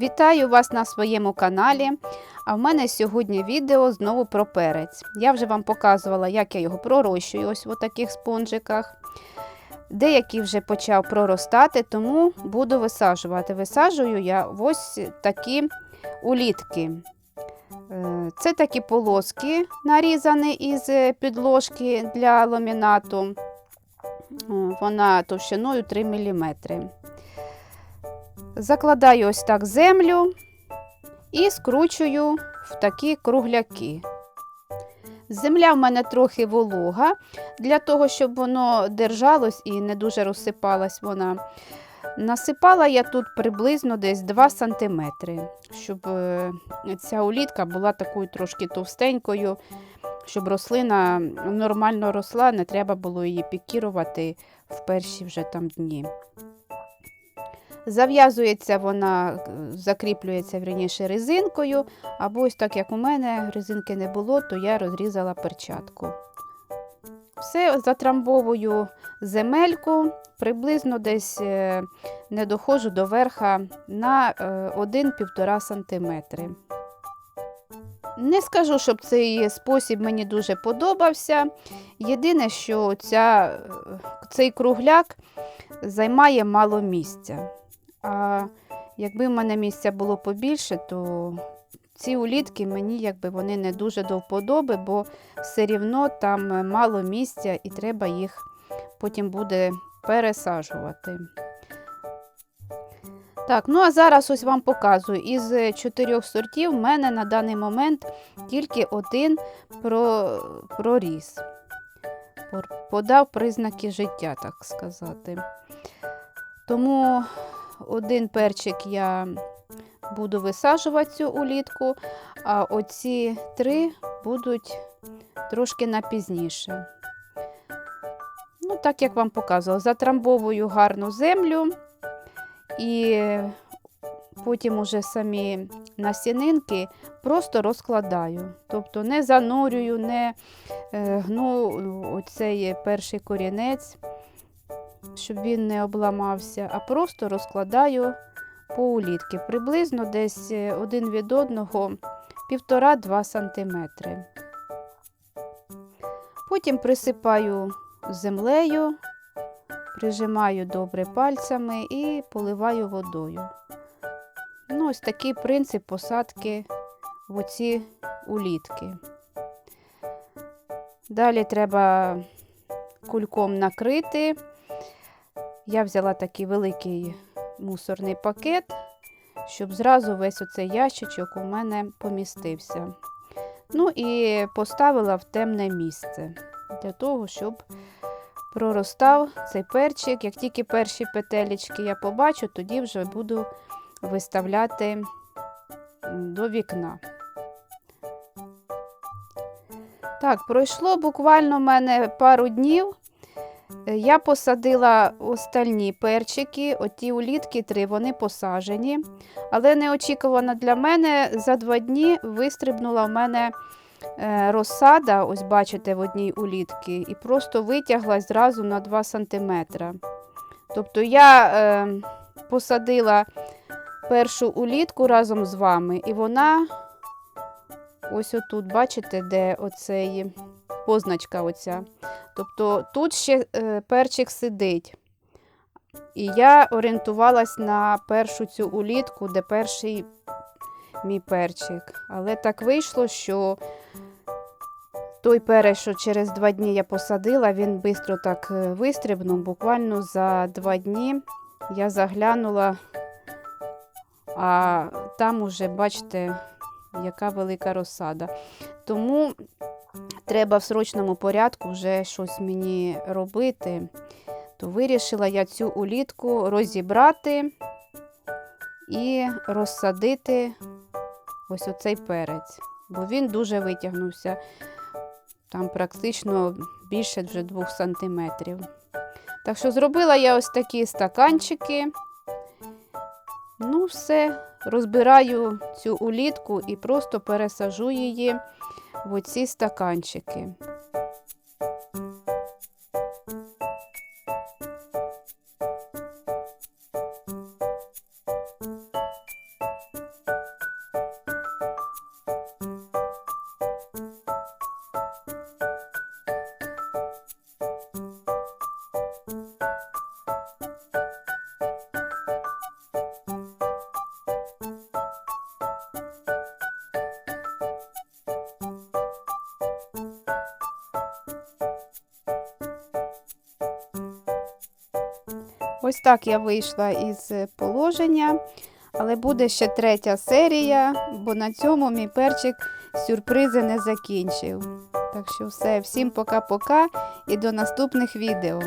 Вітаю вас на своєму каналі. А в мене сьогодні відео знову про перець. Я вже вам показувала, як я його пророщую ось в таких спонжиках. Деякий вже почав проростати, тому буду висаджувати. Висаджую я ось такі улітки. Е, Це такі полоски, нарізані із підложки для ламінату. Е, Вона товщиною 3 мм. Закладаю ось так землю і скручую в такі кругляки. Земля в мене трохи волога, для того, щоб воно держалось і не дуже розсипалась вона. Насипала я тут приблизно десь 2 см, щоб е, ця улітка була такою трошки товстенькою, щоб рослина нормально росла, не треба було її пікірувати в перші вже там дні. Зав'язується вона, е, закріплюється вірніше резинкою, або ось так як у мене резинки не було, то я розрізала перчатку. Все затрамбовую земельку, приблизно десь е, не доходжу до верха на 1-1,5 см. Не скажу, щоб цей спосіб мені дуже подобався. Єдине, що ця, е, цей кругляк займає мало місця. А якби в мене місця було побільше, то ці улітки мені якби вони не дуже до вподоби, бо все рівно там мало місця і треба їх потім буде пересаджувати. Так, ну а зараз ось вам показую. Із чотирьох сортів в мене на даний момент тільки один про, проріс. Подав признаки життя, так сказати. Тому один перчик я буду висаджувати цю улітку, а оці три будуть трошки на пізніше. Ну, так як вам показувала, затрамбовую гарну землю і потім уже самі насінинки просто розкладаю. Тобто не занурюю, не е, гну оцей перший корінець щоб він не обламався, а просто розкладаю по улітки. Приблизно десь один від одного 1,5-2 см. Потім присипаю землею, прижимаю добре пальцями і поливаю водою. Ну, Ось такий принцип посадки в оці улітки. Далі треба кульком накрити. Я взяла такий великий мусорний пакет, щоб зразу весь оцей ящичок у мене помістився. Ну і поставила в темне місце для того, щоб проростав цей перчик. Як тільки перші петелечки я побачу, тоді вже буду виставляти до вікна. Так, пройшло буквально в мене пару днів. Я посадила остальні перчики, оті улітки три, вони посажені. Але неочікувано для мене за два дні вистрибнула в мене е, розсада, ось бачите, в одній улітці, і просто витяглась зразу на 2 см. Тобто я е, посадила першу улітку разом з вами, і вона ось отут, бачите, де оцей позначка оця. Тобто тут ще е, перчик сидить. І я орієнтувалась на першу цю улітку, де перший мій перчик. Але так вийшло, що той перець, що через два дні я посадила, він швидко так е, вистрибнув. Буквально за два дні я заглянула, а там уже, бачите, яка велика розсада. Тому треба в срочному порядку вже щось мені робити, то вирішила я цю улітку розібрати і розсадити ось оцей перець, бо він дуже витягнувся, там практично більше вже 2 сантиметрів. Так що зробила я ось такі стаканчики. Ну, все, розбираю цю улітку і просто пересажу її в оці стаканчики. Ось так я вийшла із положення, але буде ще третя серія, бо на цьому мій перчик сюрпризи не закінчив. Так що все, всім пока-пока і до наступних відео.